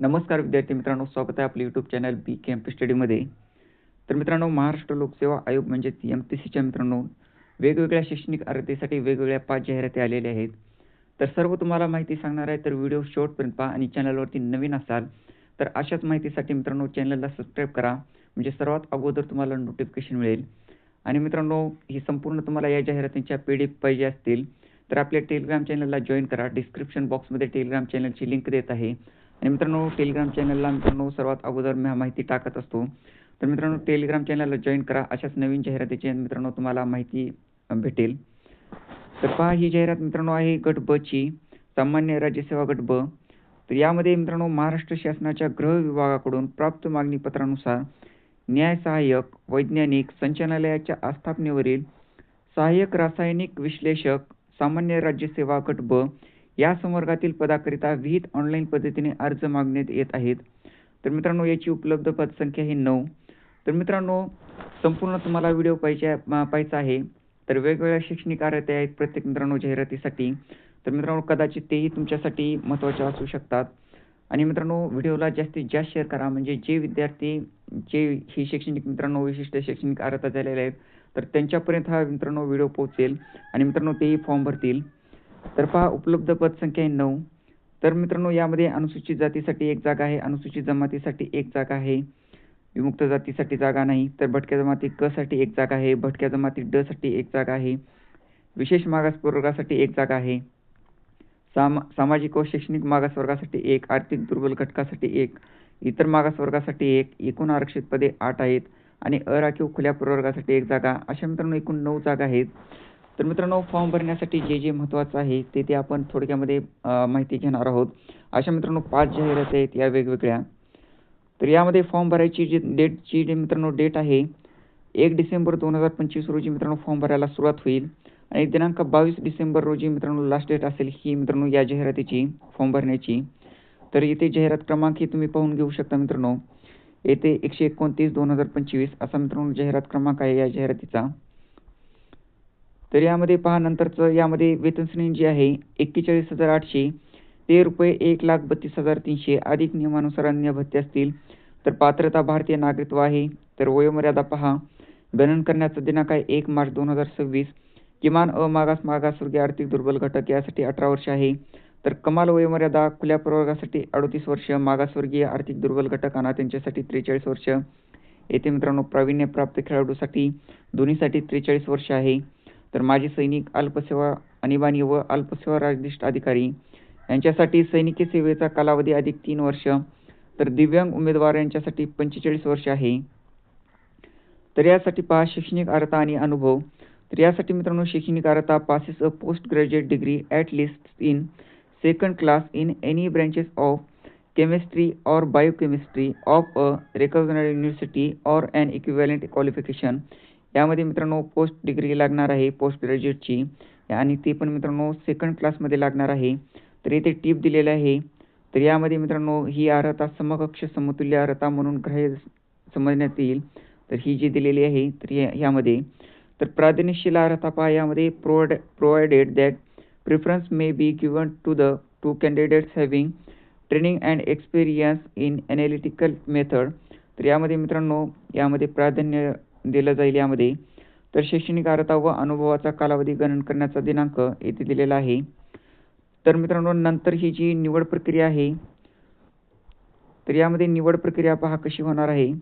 नमस्कार विद्यार्थी मित्रांनो स्वागत आहे आपले YouTube channel B K M P स्टडीमध्ये तर मित्रांनो महाराष्ट्र लोकसेवा आयोग म्हणजेच एम पी सीच्या मित्रांनो वेगवेगळ्या शैक्षणिक अर्हतेसाठी वेगवेगळ्या पाच जाहिराती आलेल्या आहेत. तर सर्व तुम्हाला माहिती सांगणार आहे तर व्हिडिओ शेवटपर्यंत पहा आणि चॅनलवरती नवीन असाल तर अशाच माहितीसाठी मित्रांनो चॅनलला सबस्क्राईब करा. म्हणजे सर्वात अगोदर तुम्हाला नोटिफिकेशन मिळेल. आणि मित्रांनो ही संपूर्ण तुम्हाला या जाहिरातींच्या पी डी पाहिजे असतील तर आपल्या टेलिग्राम चॅनलला जॉईन करा. डिस्क्रिप्शन बॉक्समध्ये टेलिग्राम चॅनलची लिंक देत आहे. आणि मित्रांनो टेलिग्राम चॅनलला मित्रांनो सर्वात अगोदर मी माहिती टाकत असतो. तर मित्रांनो टेलिग्राम चॅनलला जॉईन करा. अशाच नवीन जाहिरातीची मित्रांनो तुम्हाला माहिती भेटेल. तर पहा ही जाहिरात मित्रांनो आहे गट ब ची. सामान्य राज्यसेवा गट ब. तर यामध्ये मित्रांनो महाराष्ट्र शासनाच्या गृह विभागाकडून प्राप्त मागणी पत्रानुसार न्याय सहाय्यक वैज्ञानिक संचालनालयाच्या आस्थापनेवरील सहाय्यक रासायनिक विश्लेषक सामान्य राज्यसेवा गट ब या संवर्गातील पदाकरिता विहित ऑनलाईन पद्धतीने अर्ज मागण्यात येत आहेत. तर मित्रांनो याची उपलब्ध पदसंख्या ही नऊ. तर मित्रांनो संपूर्ण तुम्हाला व्हिडिओ पाहिजे पाहायचा आहे. तर वेगवेगळ्या शैक्षणिक कार्यते आहेत प्रत्येक मित्रांनो जाहिरातीसाठी. तर मित्रांनो कदाचित तेही तुमच्यासाठी महत्त्वाचे असू शकतात. आणि मित्रांनो व्हिडिओला जास्तीत जास्त शेअर करा. म्हणजे जे विद्यार्थी जे ही शैक्षणिक मित्रांनो विशिष्ट शैक्षणिक अर्हता झालेल्या आहेत तर त्यांच्यापर्यंत हा मित्रांनो व्हिडिओ पोहोचेल. आणि मित्रांनो तेही फॉर्म भरतील. तर पहा उपलब्ध पदसंख्या आहे नऊ. तर मित्रांनो यामध्ये अनुसूचित जातीसाठी एक जागा आहे अनुसूचित जमातीसाठी एक जागा आहे. विमुक्त जातीसाठी जागा नाही तर भटक्या जमाती क साठी एक जागा आहे भटक्या जमाती ड साठी एक जागा आहे. विशेष मागास प्रवर्गासाठी एक जागा आहे. साम सामाजिक व शैक्षणिक मागास वर्गासाठी एक आर्थिक दुर्बल घटकासाठी एक इतर मागासवर्गासाठी एक एकूण आरक्षित पदे आठ आहेत आणि अराखीव खुल्या प्रवर्गासाठी एक जागा. अशा मित्रांनो एकूण नऊ जागा आहेत. तर मित्रांनो फॉर्म भरण्यासाठी जे जे महत्त्वाचं आहे ते ते आपण थोडक्यामध्ये माहिती घेणार आहोत. अशा मित्रांनो पाच जाहिराती आहेत या वेगवेगळ्या. तर यामध्ये फॉर्म भरायची जी डेटची जी मित्रांनो डेट आहे एक डिसेंबर दोन हजार पंचवीस रोजी मित्रांनो फॉर्म भरायला सुरुवात होईल. आणि दिनांक बावीस डिसेंबर रोजी मित्रांनो लास्ट डेट असेल ही मित्रांनो या जाहिरातीची फॉर्म भरण्याची. तर इथे जाहिरात क्रमांक ही तुम्ही पाहून घेऊ शकता मित्रांनो. येथे एकशे एकोणतीस दोन हजार पंचवीस असा मित्रांनो जाहिरात क्रमांक आहे या जाहिरातीचा. तर यामध्ये पहा नंतरचं यामध्ये वेतन श्रेणी जी आहे एक्केचाळीस हजार आठशे ते रुपये एक लाख बत्तीस हजार तीनशे. अधिक नियमानुसार अन्य भत्ते असतील तर पात्रता भारतीय नागरिकत्व आहे. तर वयोमर्यादा पहा गणन करण्याचा दिनांक आहे एक मार्च दोन हजार सव्वीस. किमान अमागास मागासवर्गीय आर्थिक दुर्बल घटक यासाठी अठरा वर्ष आहे. तर कमाल वयोमर्यादा खुल्या प्रवर्गासाठी अडतीस वर्ष मागासवर्गीय आर्थिक दुर्बल घटकांना त्यांच्यासाठी त्रेचाळीस वर्ष. येथे मित्रांनो प्रावीण्यप्राप्त खेळाडूसाठी दोन्हीसाठी त्रेचाळीस वर्ष आहे. तर माजी सैनिक अल्पसेवा आणीबाणी व अल्पसेवा राजनिष्ठ अधिकारी यांच्यासाठी सैनिकी सेवेचा कालावधी अधिक तीन वर्ष तर दिव्यांग उमेदवार यांच्यासाठी पंचेचाळीस वर्ष आहे. तर यासाठी पहा शैक्षणिक अर्हता आणि अनुभव. तर यासाठी मित्रांनो शैक्षणिक अर्हता passes a post graduate degree at least in second class in any branches of chemistry और biochemistry of a recognise university or and equivalent qualification यामध्ये मित्रांनो पोस्ट डिग्री लागणार आहे पोस्ट ग्रॅज्युएटची आणि ती पण मित्रांनो सेकंड क्लासमध्ये लागणार आहे. तर इथे टीप दिलेलं आहे. तर यामध्ये मित्रांनो ही अर्हता समकक्ष समतुल्य अर्हता म्हणून ग्राह्य समजण्यात येईल. तर ही जी दिलेली आहे तर यामध्ये. तर प्राधान्यशील अर्हता पहा यामध्ये provide provided that preference may be given to the to candidates having training and experience in analytical method तर यामध्ये मित्रांनो यामध्ये प्राधान्य दिलं जाईल यामध्ये. तर शैक्षणिक अर्हता व अनुभवाचा कालावधी गणन करण्याचा दिनांक येथे दिलेला आहे. तर मित्रांनो नंतर ही जी निवड प्रक्रिया आहे तर यामध्ये निवड प्रक्रिया पहा कशी होणार आहे.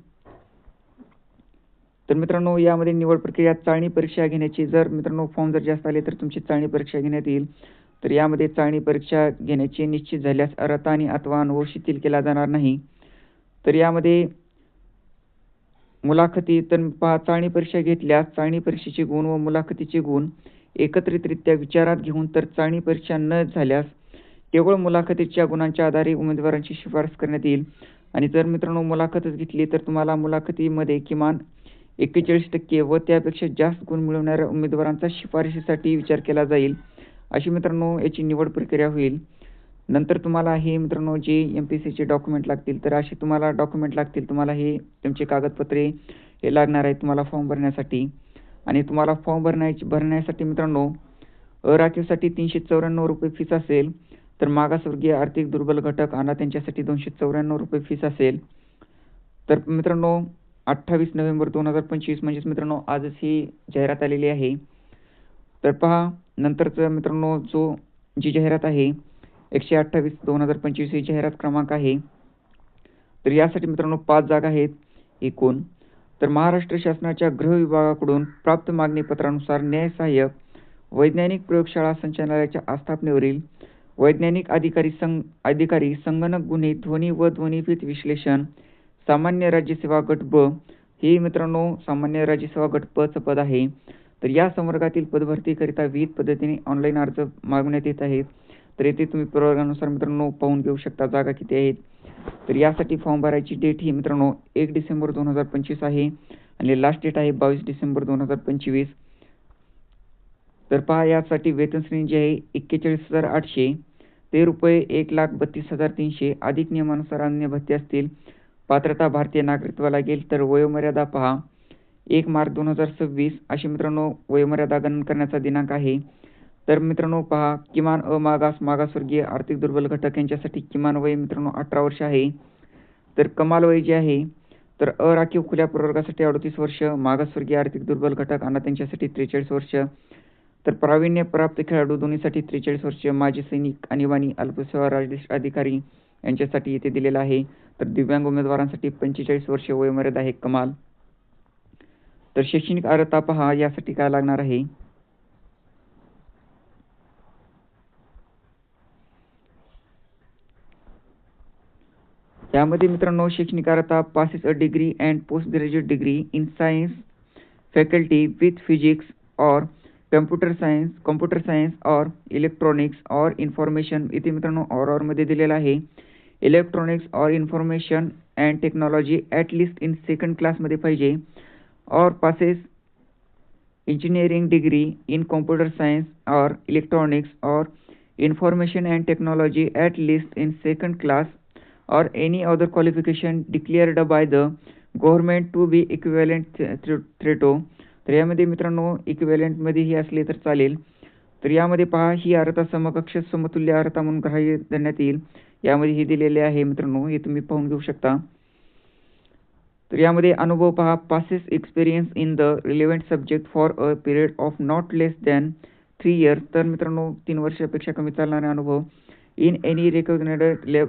तर मित्रांनो यामध्ये निवड प्रक्रिया चाळणी परीक्षा घेण्याची जर मित्रांनो फॉर्म जर जास्त आले तर तुमची चाळणी परीक्षा घेण्यात येईल. तर यामध्ये चाळणी परीक्षा घेण्याची निश्चित झाल्यास अर्हता आणि अथवा अनुभव शिथिल केला जाणार नाही. तर यामध्ये मुलाखती तर पहा चाळणी परीक्षा घेतल्यास चाळणी परीक्षेचे गुण व मुलाखतीचे गुण एकत्रितरित्या विचारात घेऊन तर चाळणी परीक्षा न झाल्यास केवळ मुलाखतीच्या गुणांच्या आधारे उमेदवारांची शिफारस करण्यात येईल. आणि जर मित्रांनो मुलाखतच घेतली तर तुम्हाला मुलाखतीमध्ये किमान एक्केचाळीस टक्के व त्यापेक्षा जास्त गुण मिळवणाऱ्या उमेदवारांचा शिफारशीसाठी विचार केला जाईल. अशी मित्रांनो याची निवड प्रक्रिया होईल. नंतर तुम्हाला हे मित्रांनो जे एम पी सीचे डॉक्युमेंट लागतील तर असे तुम्हाला डॉक्युमेंट लागतील तुम्हाला हे तुमचे कागदपत्रे हे लागणार आहेत तुम्हाला फॉर्म भरण्यासाठी. आणि तुम्हाला फॉर्म भरण्याची भरण्यासाठी मित्रांनो अराखीवसाठी तीनशे चौऱ्याण्णव रुपये फीस असेल तर मागासवर्गीय आर्थिक दुर्बल घटक आणा त्यांच्यासाठी दोनशे चौऱ्याण्णव रुपये फीस असेल. तर मित्रांनो अठ्ठावीस नोव्हेंबर दोन हजार पंचवीस म्हणजेच मित्रांनो आजच ही जाहिरात आलेली आहे. तर पहा नंतरचं मित्रांनो जो जी जाहिरात आहे एकशे अठ्ठावीस दोन हजार पंचवीस ही जाहिरात क्रमांक आहे. तर यासाठी मित्रांनो पाच जागा आहेत एकूण. तर महाराष्ट्र शासनाच्या गृह विभागाकडून प्राप्त मागणी पत्रानुसार न्याय सहाय्यक वैज्ञानिक प्रयोगशाळा संचालनालयाच्या आस्थापनेवरील वैज्ञानिक अधिकारी संग अधिकारी संगणक गुन्हे ध्वनी व ध्वनिफीत विश्लेषण सामान्य राज्यसेवा गट ब हे मित्रांनो सामान्य राज्यसेवा गट प चं पद आहे. तर या संवर्गातील पदभरतीकरिता विविध पद्धतीने ऑनलाईन अर्ज मागवण्यात येत आहेत. तर येथे तुम्ही प्रवर्गानुसार मित्रांनो पाहून घेऊ शकता जागा किती आहेत. तर यासाठी फॉर्म भरायची डेट ही मित्रांनो एक डिसेंबर दोन हजार पंचवीस आहे आणि लास्ट डेट आहे बावीस डिसेंबर दोन हजार पंचवीस. तर पहा यासाठी वेतन श्रेणी जी आहे एक्केचाळीस हजार आठशे. ते रुपये एक लाख बत्तीस हजार तीनशे. अधिक नियमानुसार अन्य भत्ते असतील. पात्रता भारतीय नागरिकत्व लागेल. तर वयोमर्यादा पहा. एक मार्च दोन हजार सव्वीस. अशी मित्रांनो वयोमर्यादा गणन करण्याचा दिनांक आहे. तर मित्रांनो पहा किमान अमागास मागासवर्गीय आर्थिक दुर्बल घटक यांच्यासाठी किमान वय मित्रांनो अठरा वर्ष आहे. तर कमाल वय जे आहे तर अराखीव खुल्या प्रवर्गासाठी अडतीस वर्ष मागासवर्गीय आर्थिक दुर्बल घटक आणि त्यांच्यासाठी त्रेचाळीस वर्ष तर प्रावीण्य प्राप्त खेळाडू दोन्हीसाठी त्रेचाळीस वर्ष माजी सैनिक आणीबाणी अल्पसेवा राजदेश अधिकारी यांच्यासाठी येथे दिलेला आहे. तर दिव्यांग उमेदवारांसाठी पंचेचाळीस वर्ष वयोमर्यादा आहे. कमाल. तर शैक्षणिक अर्हता पहा यासाठी काय लागणार आहे? यामध्ये मित्रांनो शैक्षणिक अर्हता passes a degree and post graduate degree in science faculty with physics और कम्प्युटर सायन्स कॉम्प्युटर सायन्स और इलेक्ट्रॉनिक्स और इन्फॉर्मेशन इथे मित्रांनो ऑर ऑरमध्ये दिलेला आहे. इलेक्ट्रॉनिक्स और information and technology at least in second class क्लासमध्ये पाहिजे. और passes engineering degree in computer science और इलेक्ट्रॉनिक्स और information and technology at least in second class or any other qualification declared by the government to be equivalent thereto तर यामध्ये मित्रांनो इक्विवलेंटमध्ये ही असले तर चालेल. तर यामध्ये पहा ही अर्हता समकक्ष समतुल्य अर्हता म्हणून ग्राह्य धरण्यात येईल. यामध्ये ही दिलेले आहे मित्रांनो हे तुम्ही पाहून घेऊ शकता. तर यामध्ये अनुभव पहा passes experience in the relevant subject for a period of not less than three years तर मित्रांनो तीन वर्षापेक्षा कमी चालणारे अनुभव. In any recognised lab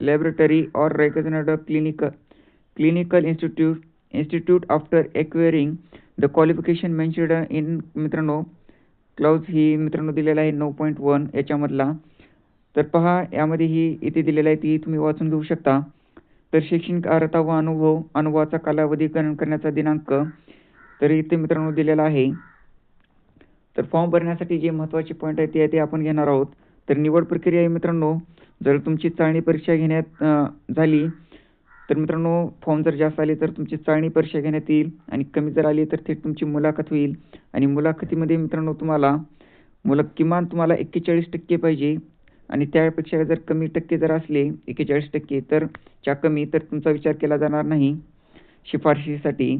laboratory or recognized clinical clinical institute institute after acquiring the qualification mentioned in मित्रांनो clause ही मित्रांनो दिलेला आहे नऊ पॉईंट वन याच्यामधला. तर पहा यामध्ये ही इथे दिलेला आहे ती तुम्ही वाचून घेऊ शकता. तर शैक्षणिक अर्हता व अनुभव अनुभवाचा कालावधी गणन करण्याचा दिनांक तर इथे मित्रांनो दिलेला आहे. तर फॉर्म भरण्यासाठी जे महत्त्वाचे पॉईंट आहे ते आपण घेणार आहोत. तर निवड प्रक्रिया मित्रांनो जर तुमची चाळणी परीक्षा घेण्यात झाली तर मित्रांनो फॉर्म जर जास्त आले तर तुमची चाळणी परीक्षा घेण्यात येईल आणि कमी जर आली तर थेट तुमची मुलाखत होईल. आणि मुलाखतीमध्ये मित्रांनो तुम्हाला मुला किमान तुम्हाला एक्केचाळीस टक्के पाहिजे. आणि त्यापेक्षा जर कमी टक्के जर असले एक्केचाळीस टक्के तर च्या कमी तर तुमचा विचार केला जाणार नाही शिफारशीसाठी.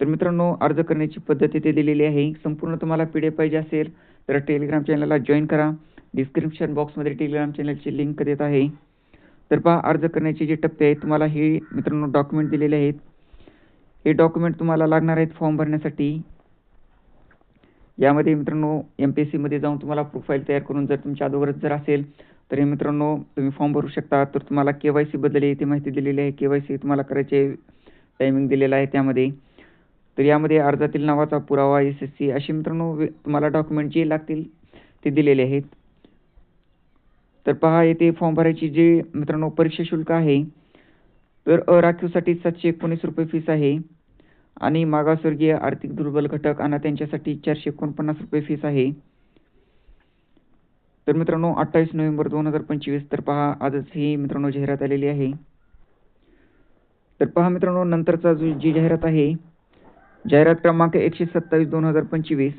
तर मित्रांनो अर्ज करण्याची पद्धत इथे दिलेली आहे. संपूर्ण तुम्हाला पी डी एफ पाहिजे असेल तर टेलिग्राम चॅनलला जॉईन करा. डिस्क्रिप्शन बॉक्समध्ये टेलिग्राम चॅनलची लिंक देत आहे. तर पहा अर्ज करण्याचे जे टप्पे आहेत तुम्हाला हे मित्रांनो डॉक्युमेंट दिलेले आहेत. हे डॉक्युमेंट तुम्हाला लागणार आहेत फॉर्म भरण्यासाठी. यामध्ये मित्रांनो एम पी एस सीमध्ये जाऊन तुम्हाला प्रोफाईल तयार करून जर तुमच्या अगोदरच जर असेल तर हे मित्रांनो तुम्ही फॉर्म भरू शकता. तर तुम्हाला के वाय सी बद्दल माहिती दिलेली आहे. के वाय सी तुम्हाला करायचे टायमिंग दिलेला आहे त्यामध्ये. तर यामध्ये अर्जातील नावाचा पुरावा एस एस सी असे मित्रांनो तुम्हाला डॉक्युमेंट जे लागतील ते दिलेले आहेत. तर पहा येथे फॉर्म भरायची जे मित्रांनो परीक्षा शुल्क आहे तर अराखीवसाठी सातशे एकोणीस रुपये फीस आहे. आणि मागासवर्गीय आर्थिक दुर्बल घटक आणि त्यांच्यासाठी चारशे एकोणपन्नास रुपये फीस आहे. तर मित्रांनो अठ्ठावीस नोव्हेंबर दोन हजार पंचवीस तर पहा आजच ही मित्रांनो जाहिरात आलेली आहे. तर पहा मित्रांनो नंतरचा जो जी जाहिरात आहे जाहिरात क्रमांक एकशे सत्तावीस दोन हजार पंचवीस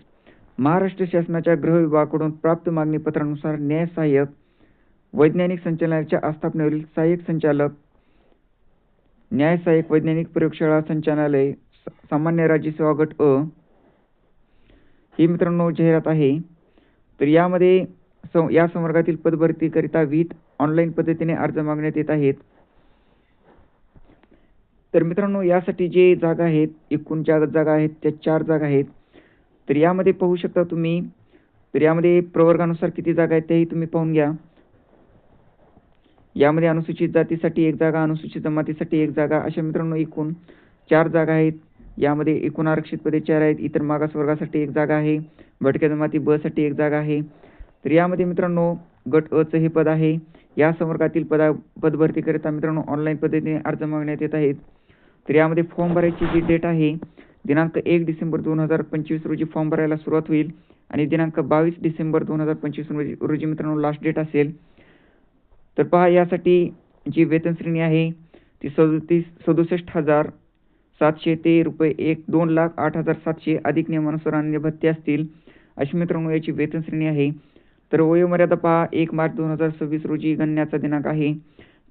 महाराष्ट्र शासनाच्या गृह विभागाकडून प्राप्त मागणी पत्रानुसार न्याय सहाय्यक वैज्ञानिक संचालनाच्या आस्थापनेवरील सहाय्यक संचालक न्याय सहाय्यक वैज्ञानिक प्रयोगशाळा संचालनालय सामान्य राज्य सेवा गट अ ही मित्रांनो जाहिरात आहे. तर यामध्ये सं या संवर्गातील पदभरतीकरिता विहित ऑनलाईन पद्धतीने अर्ज मागण्यात येत आहेत. तर मित्रांनो यासाठी जे जागा आहेत एकूण ज्या जागा आहेत त्या चार जागा आहेत. तर यामध्ये पाहू शकता तुम्ही तर यामध्ये प्रवर्गानुसार किती जागा आहेत तेही तुम्ही पाहून घ्या. यामध्ये अनुसूचित जातीसाठी एक जागा अनुसूचित जमातीसाठी एक जागा अशा मित्रांनो एकूण चार जागा आहेत. यामध्ये एकूण आरक्षित पदे चार आहेत. इतर मागास वर्गासाठी एक जागा आहे. भटक्या जमाती ब साठी एक जागा आहे. तर यामध्ये मित्रांनो गट अ हे पद आहे. या संवर्गातील पदा पदभरतीकरिता मित्रांनो ऑनलाईन पद्धतीने अर्ज मागण्यात येत आहेत. तर यामध्ये फॉर्म भरायची जी डेट आहे दिनांक एक डिसेंबर दोन हजार पंचवीस रोजी फॉर्म भरायला सुरुवात होईल. आणि दिनांक बावीस डिसेंबर दोन हजार पंचवीस रोजी रोजी मित्रांनो लास्ट डेट असेल. तर पहा यासाठी जी वेतन श्रेणी आहे ती सदोतीस सदुसष्ट हजार सातशे ते रुपये एक दोन लाख आठ हजार सातशे अधिक नियमानुसार अन्य भत्ते असतील. अशी मित्रांनो याची वेतन श्रेणी आहे. तर वयोमर्यादा पहा एक मार्च दोन हजार सव्वीस रोजी गणण्याचा दिनांक आहे.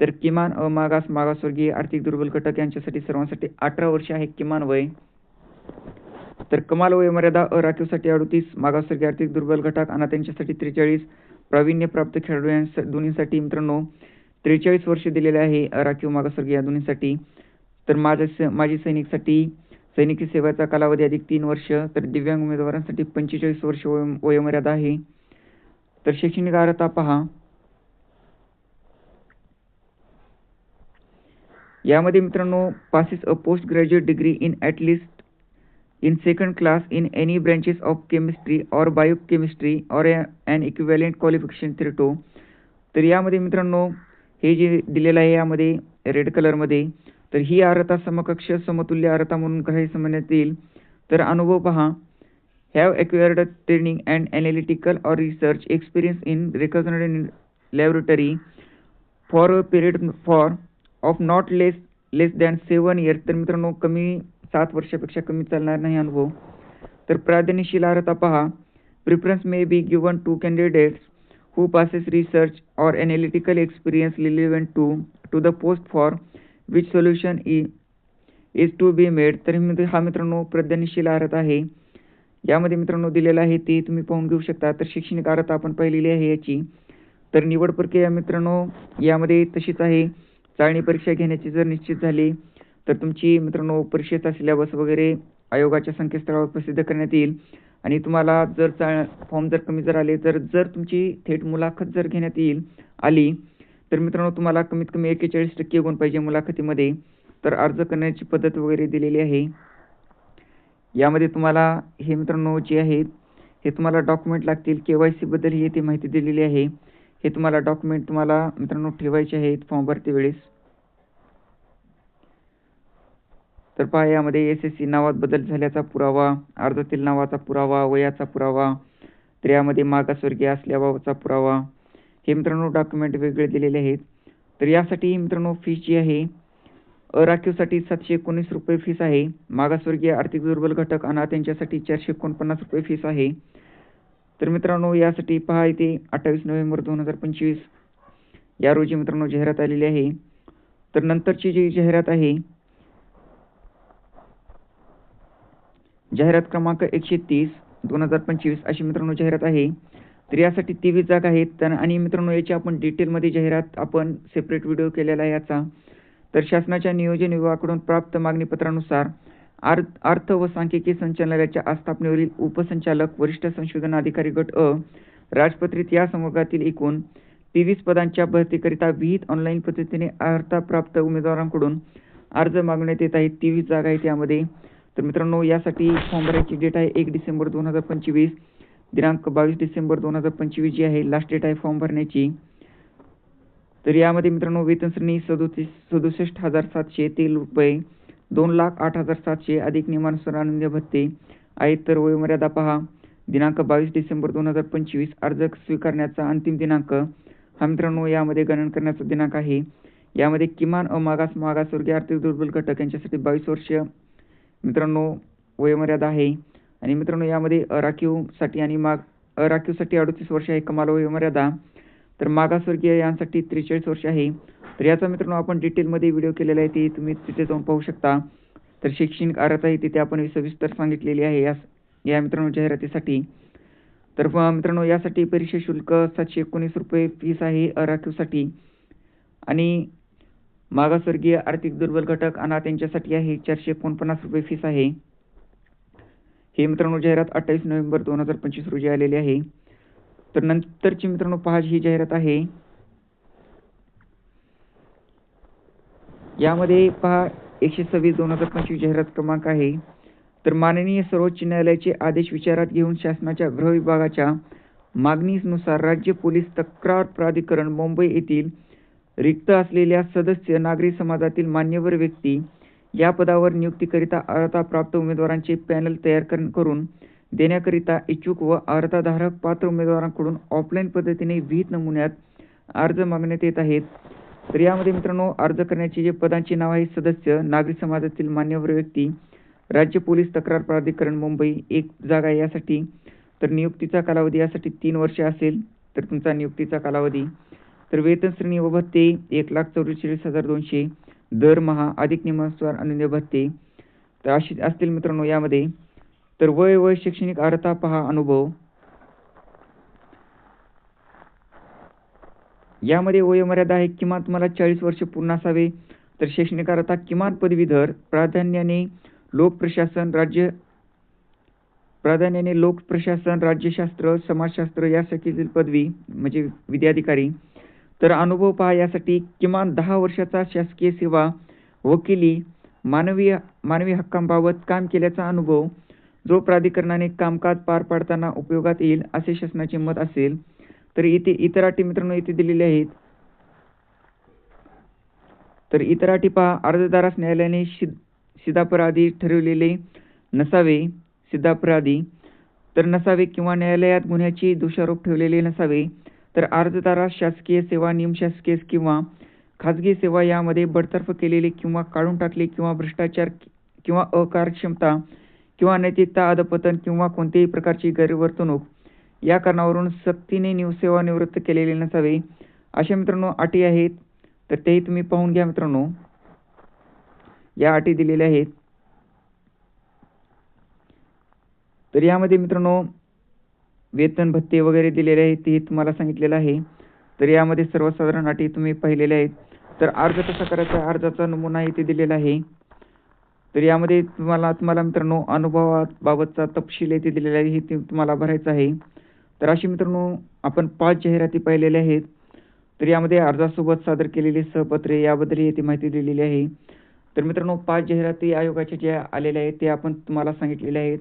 तर किमान अमागास मागासवर्गीय आर्थिक दुर्बल घटक यांच्यासाठी सर्वांसाठी अठरा वर्ष आहे किमान वय. तर कमाल वयोमर्यादा अराखीवसाठी अडतीस मागासवर्गीय आर्थिक दुर्बल घटक आणि त्यांच्यासाठी त्रेचाळीस प्रावीण्यप्राप्त खेळाडू या दोन्हीसाठी मित्रांनो त्रेचाळीस वर्ष दिलेले आहे अराखीव मागासवर्ग या दोन्हीसाठी. तर माझ्या माजी सैनिकसाठी सैनिकी सेवेचा कालावधी अधिक तीन वर्ष तर दिव्यांग उमेदवारांसाठी पंचेचाळीस वर्ष वयोमर्यादा आहे. तर शैक्षणिक अर्हता पहा. यामध्ये मित्रांनो passes a post graduate degree in in second in second class in any branches of chemistry or a, or equivalent qualification qualification thereto तर यामध्ये मित्रांनो हे जे दिलेलं आहे यामध्ये रेड कलरमध्ये तर ही अर्हता समकक्ष समतुल्य अर्हता म्हणून काही समजण्यात येईल. तर अनुभव पहा. Have acquired training and analytical or research experience in recognised laboratory for a period for of not less less than seven years तर मित्रांनो कमी सात वर्षापेक्षा कमी चालणार नाही अनुभव. तर प्राधान्यशील अर्हता पहा. Preference may be given to candidates who passes research or analytical experience relevant to to the post for which solution E is to be made तर हा मित्रांनो प्राधान्यशील अर्हता आहे. यामध्ये मित्रांनो दिलेला आहे ते तुम्ही पाहून घेऊ शकता. तर शैक्षणिक अर्हता आपण पाहिलेली आहे याची. तर निवड प्रक्रिया मित्रांनो यामध्ये तशीच आहे. चाळणी परीक्षा घेण्याची जर निश्चित झाली तर तुमची मित्रांनो परीक्षेचा सिलेबस वगैरे आयोगाच्या संकेतस्थळावर प्रसिद्ध करण्यात येईल. आणि तुम्हाला जर चा फॉर्म जर कमी जर आले तर जर तुमची थेट मुलाखत जर घेण्यात येईल आली तर मित्रांनो तुम्हाला कमीत कमी एकेचाळीस टक्के गुण पाहिजे मुलाखतीमध्ये. तर अर्ज करण्याची पद्धत वगैरे दिलेली आहे. यामध्ये तुम्हाला हे मित्रांनो जे आहेत हे तुम्हाला डॉक्युमेंट लागतील के वाय सीबद्दल ही येथे माहिती दिलेली आहे. हे तुम्हाला डॉक्युमेंट तुम्हाला मित्रांनो ठेवायचे आहेत फॉर्म भरते वेळेस तर पहा यामध्ये एस एस सी नावात बदल झाल्याचा पुरावा अर्जातील नावाचा पुरावा वयाचा पुरावा तर यामध्ये मागासवर्गीय असल्याबाबतचा पुरावा. हे मित्रांनो डॉक्युमेंट वेगळे दिलेले आहेत. तर यासाठी मित्रांनो फी जी आहे अराखीवसाठी सातशे एकोणीस रुपये फीस आहे. मागासवर्गीय आर्थिक दुर्बल घटक आणि त्यांच्यासाठी चारशे एकोणपन्नास रुपये फीस आहे. तर मित्रांनो यासाठी पहा इथे अठ्ठावीस नोव्हेंबर दोन हजार पंचवीस या रोजी मित्रांनो जाहिरात आलेली आहे. तर नंतरची जी जाहिरात आहे जाहिरात क्रमांक एकशे तीस दोन हजार पंचवीस अशी मित्रांनो जाहिरात आहे. तर यासाठी तेवीस जागा आहेत. आणि मित्रांनो याची आपण डिटेलमध्ये जाहिरात आपण सेपरेट व्हिडिओ केलेला आहे याचा. तर शासनाच्या नियोजन विभागाकडून प्राप्त मागणीपत्रानुसार अर्थ व सांख्यिकी संचालनालयाच्या आस्थापनेवरील उपसंचालक वरिष्ठ संशोधन अधिकारी गट अ राजपत्रित या संवर्गातील एकूण तेवीस पदांच्या भरतीकरिता विहित ऑनलाईन पद्धतीने अर्थप्राप्त उमेदवारांकडून अर्ज मागण्यात येत आहेत. तेवीस जागा आहेत यामध्ये. तर मित्रांनो यासाठी फॉर्म भरायची डेट आहे एक डिसेंबर दोन हजार पंचवीस. दिनांक बावीस डिसेंबर दोन हजार पंचवीस जी आहे लास्ट डेट आहे फॉर्म भरण्याची. तर यामध्ये मित्रांनो वेतन श्रेणी सदोतीस सदुसष्ट हजार सातशे तेल रुपये दोन लाख आठ हजार सातशे अधिक नियमानुसार आनंद भत्ते आहेत. तर वयोमर्यादा पहा. दिनांक बावीस डिसेंबर दोन हजार पंचवीस अर्ज स्वीकारण्याचा अंतिम दिनांक. हा मित्रांनो यामध्ये गणन करण्याचा दिनांक आहे. यामध्ये किमान अमागास मागासवर्गीय आर्थिक दुर्बल घटक यांच्यासाठी बावीस वर्ष मित्रांनो वयोमर्यादा आहे. आणि मित्रांनो यामध्ये अराखीवसाठी आणि माग अराखीवसाठी अडतीस वर्ष आहे कमाल वयोमर्यादा. तर मागासवर्गीय यांसाठी त्रेचाळीस वर्ष आहे. तर याचा मित्रांनो आपण डिटेलमध्ये व्हिडिओ केलेला आहे ते तुम्ही तिथे जाऊन पाहू शकता. तर शैक्षणिक अर्हता आहे तिथे आपण सविस्तर सांगितलेली आहे या या मित्रांनो जाहिरातीसाठी. तर मित्रांनो यासाठी परीक्षा शुल्क सातशे एकोणीस रुपये फीस आहे अराखीवसाठी आणि मागासवर्गीय आर्थिक दुर्बल घटक अनाथ्यांच्यासाठी आहे. चारशे एकोणपन्नास रुपये फीस आहे. हे मित्रांनो जाहिरात अठ्ठावीस नोव्हेंबर दोन हजार पंचवीस रोजी आलेली आहे. तर नंतरची मित्रांनो पहा ही जाहिरात आहे. यामध्ये पहा एकशे सव्वीस दोन हजार पंचवीस जाहिरात क्रमांक आहे. तर माननीय सर्वोच्च न्यायालयाचे आदेश विचारात घेऊन शासनाच्या गृह विभागाच्या मागणीनुसार राज्य पोलीस तक्रार प्राधिकरण मुंबई येथील रिक्त असलेल्या सदस्य नागरी समाजातील मान्यवर व्यक्ती या पदावर नियुक्तीकरिता अर्हता प्राप्त उमेदवारांचे पॅनल तयार कर- करून देण्याकरिता इच्छुक व अर्हताधारक पात्र उमेदवारांकडून ऑफलाईन पद्धतीने विहित नमुन्यात अर्ज मागण्यात येत आहेत. तर यामध्ये मित्रांनो अर्ज करण्याचे जे पदांचे नाव आहे सदस्य नागरी समाजातील मान्यवर व्यक्ती राज्य पोलीस तक्रार प्राधिकरण मुंबई एक जागा आहे यासाठी. तर नियुक्तीचा कालावधी यासाठी तीन वर्ष असेल तर तुमचा नियुक्तीचा कालावधी तर वेतन श्रेणी व भत्ते एक लाख चौवेचाळीस हजार दोनशे. दरमहा अधिक नियमानुसार अनन्य भत्ते तर अशी असतील मित्रांनो यामध्ये. तर वय वय शैक्षणिक अर्हता पहा अनुभव. यामध्ये वयोमर्यादा आहे किमान तुम्हाला चाळीस वर्ष पूर्ण असावे. तर शैक्षणिक अर्हता किमान पदवीधर प्राधान्याने लोक प्रशासन राज्य प्राधान्याने लोक प्रशासन राज्यशास्त्र समाजशास्त्र या शाखेतील पदवी म्हणजे विद्याधिकारी. तर अनुभव पहा यासाठी किमान दहा वर्षाचा शासकीय सेवा वकिली मानवी मानवी हक्कांबाबत काम केल्याचा अनुभव जो प्राधिकरणाने कामकाज पार पाडताना उपयोगात येईल असे शासनाचे मत असेल तर इथे इतर अटी मित्रांनो इथे दिलेले आहेत. तर इतर अटी पहा अर्जदारास न्यायालयाने शिद सिधापराधी ठरवलेले नसावे सिद्धापराधी तर नसावे किंवा न्यायालयात गुन्ह्याची दोषारोप ठेवलेले नसावे. तर अर्जदारास शासकीय सेवा निमशासकीय किंवा खाजगी सेवा यामध्ये बडतर्फ केलेले किंवा काढून टाकले किंवा भ्रष्टाचार किंवा अकार्यक्षमता किंवा नैतिकता अधपतन किंवा कोणत्याही प्रकारची गैरवर्तणूक या कारणावरून सक्तीने निवसेवा निवृत्त केलेले नसावे अशा मित्रांनो अटी आहेत. तर तेही तुम्ही पाहून घ्या मित्रांनो. या अटी दिलेल्या आहेत. तर यामध्ये मित्रांनो वेतन भत्ते वगैरे दिलेले आहेत ते तुम्हाला सांगितलेलं आहे. तर यामध्ये सर्वसाधारण अटी तुम्ही पाहिलेल्या आहेत. तर अर्ज कसा करायचा अर्जाचा नमुना इथे दिलेला आहे. तर यामध्ये तुम्हाला तुम्हाला मित्रांनो अनुभवाबाबतचा तपशील येथे दिलेला आहे हे ते तुम्हाला भरायचं आहे. तर अशी मित्रांनो आपण पाच जाहिराती पाहिलेल्या आहेत. तर यामध्ये अर्जासोबत सादर केलेली सहपत्रे याबद्दल येथे माहिती दिलेली आहे. तर मित्रांनो पाच जाहिराती आयोगाच्या ज्या आलेल्या आहेत ते आपण तुम्हाला सांगितलेल्या आहेत.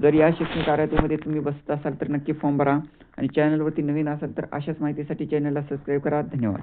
जर या शैक्षणिक कार्यामध्ये तुम्ही बसत असाल तर नक्की फॉर्म भरा आणि चॅनलवरती नवीन असाल तर अशाच माहितीसाठी चॅनलला सबस्क्राईब करा. धन्यवाद.